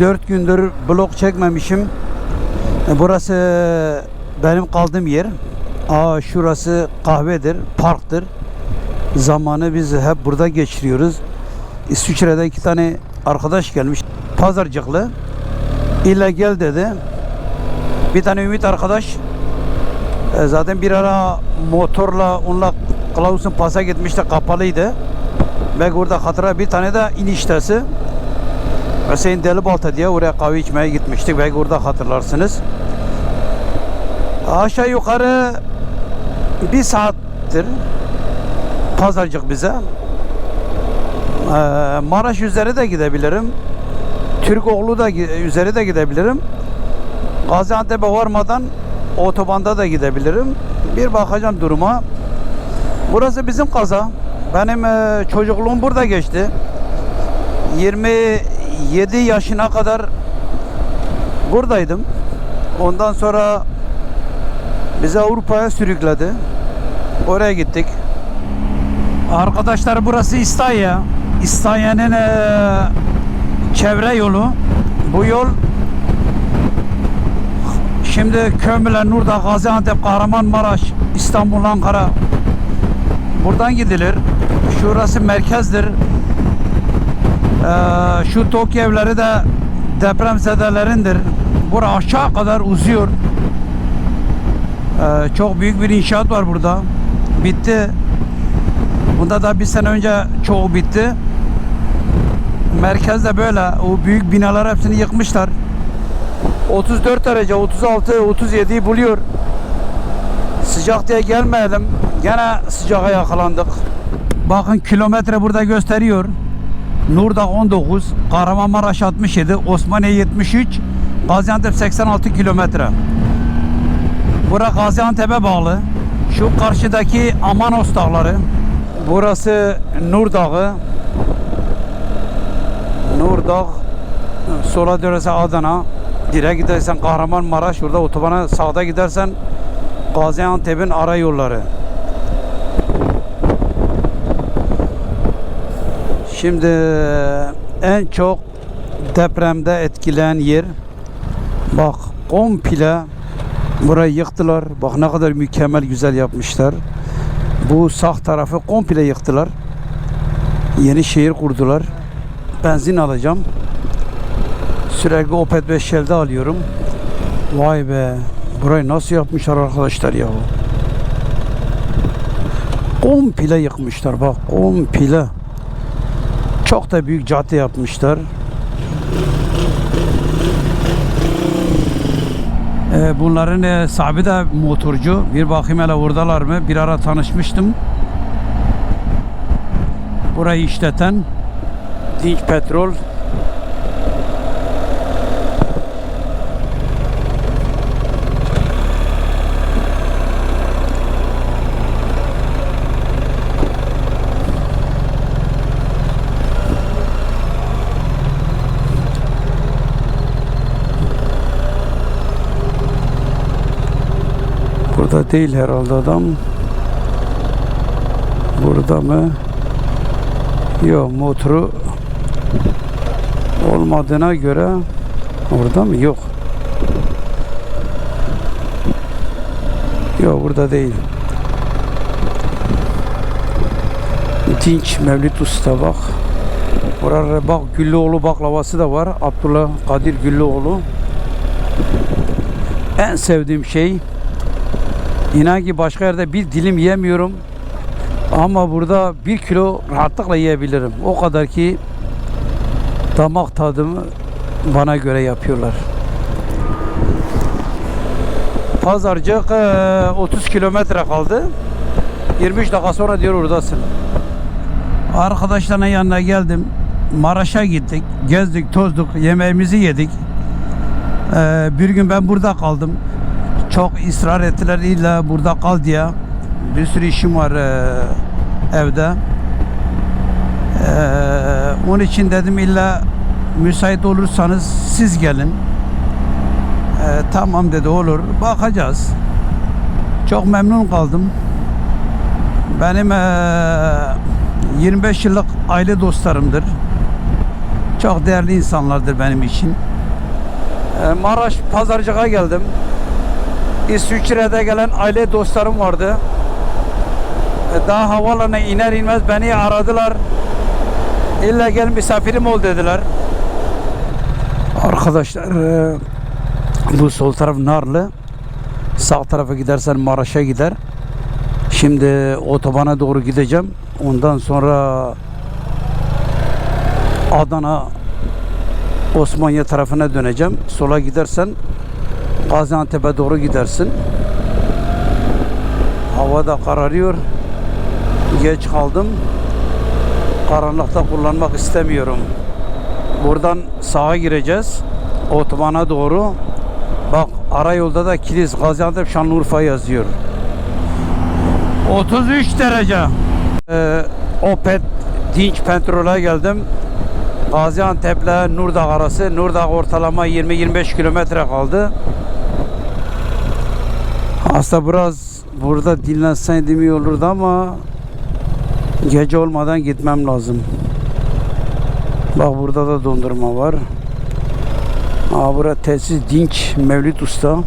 3-4 gündür blok çekmemişim. E, Burası benim kaldığım yer. Aa şurası kahvedir, parktır. Zamanı biz hep burada geçiriyoruz. İsviçre'de iki tane arkadaş gelmiş. Pazarcıklı. İlle gel dedi. Bir tane Ümit arkadaş e, zaten bir ara motorla onunla Klaus'un pasa gitmişti kapalıydı. Belki orada hatıra bir tane de iniştesi. Hüseyin Delibalta diye oraya kahve içmeye gitmiştik. Belki orada hatırlarsınız. Aşağı yukarı bir saattir pazarcık bize. Ee, Maraş üzeri de gidebilirim. Türkoğlu da üzeri de gidebilirim. Gaziantep'e varmadan otobanda da gidebilirim. Bir bakacağım duruma. Burası bizim kaza. Benim e, çocukluğum burada geçti. 27 yaşına kadar buradaydım. Ondan sonra bizi Avrupa'ya sürükledi. Oraya gittik. Arkadaşlar burası İstaya. İstaya'nın e, çevre yolu. Bu yol şimdi Kömürler, Nurda, Gaziantep, Kahramanmaraş, İstanbul, Ankara buradan gidilir. Şurası merkezdir. Ee, şu TOKİ evleri de depremzedelerindir. Bura aşağı kadar uzuyor. Ee, çok büyük bir inşaat var burada. Bitti. Bunda da bir sene önce çoğu bitti. Merkezde böyle o büyük binalar hepsini yıkmışlar. 34 derece, 36, 37'yi buluyor. Sıcak diye gelmeyelim. Gene sıcağa yakalandık. Bakın kilometre burada gösteriyor. Nurda 19, Kahramanmaraş 67, Osmaniye 73, Gaziantep 86 kilometre. Bura Gaziantep'e bağlı. Şu karşıdaki Amanos Dağları. Burası Nur Dağı. Nur Dağ. Sola dönersen Adana. Direkt gidersen Kahramanmaraş. Şurada otobana sağda gidersen Gaziantep'in ara yolları. Şimdi en çok depremde etkileyen yer bak komple burayı yıktılar. Bak ne kadar mükemmel güzel yapmışlar. Bu sağ tarafı komple yıktılar. Yeni şehir kurdular. Benzin alacağım. Sürekli Opet ve Shell'de alıyorum. Vay be. Burayı nasıl yapmışlar arkadaşlar ya. Komple yıkmışlar bak komple. Çok da büyük cadde yapmışlar. Ee, bunların e, sahibi de motorcu. Bir bakayım hele oradalar mı? Bir ara tanışmıştım. Burayı işleten Dinç Petrol. Burada değil herhalde adam. Burada mı? Yok motoru olmadığına göre orada mı? Yok. Yok burada değil. Dinç Mevlüt Usta bak. Burada bak Güllüoğlu baklavası da var. Abdullah Kadir Güllüoğlu. En sevdiğim şey İnan ki başka yerde bir dilim yemiyorum. Ama burada bir kilo rahatlıkla yiyebilirim. O kadar ki damak tadımı bana göre yapıyorlar. Pazarcık eee, 30 kilometre kaldı. 23 dakika sonra diyor oradasın. Arkadaşlarına yanına geldim. Maraş'a gittik. Gezdik, tozduk, yemeğimizi yedik. Eee, bir gün ben burada kaldım. Çok ısrar ettiler illa burada kal diye. Bir sürü işim var eee, evde. Eee, onun için dedim illa müsait olursanız siz gelin. Eee, tamam dedi olur. Bakacağız. Çok memnun kaldım. Benim eee, 25 yıllık aile dostlarımdır. Çok değerli insanlardır benim için. E, Maraş Pazarcık'a geldim. İsviçre'de gelen aile dostlarım vardı. E, Daha havaalanına iner inmez beni aradılar. İlla gel misafirim ol dediler. Arkadaşlar e, bu sol taraf Narlı. Sağ tarafa gidersen Maraş'a gider. Şimdi otobana doğru gideceğim. Ondan sonra Adana Osmaniye tarafına döneceğim. Sola gidersen Gaziantep'e doğru gidersin. Hava da kararıyor. Geç kaldım. Karanlıkta kullanmak istemiyorum. Buradan sağa gireceğiz. Otobana doğru. Bak ara yolda da Kilis Gaziantep Şanlıurfa yazıyor. 33 derece. Ee, Opet Dinç Petrol'e geldim. Gaziantep'le Nurdağ arası. Nurdağ ortalama 20-25 kilometre kaldı. Aslında biraz burada dinlenseydim iyi olurdu ama gece olmadan gitmem lazım. Bak burada da dondurma var. Aa, bura tesis Dinç Mevlüt Usta.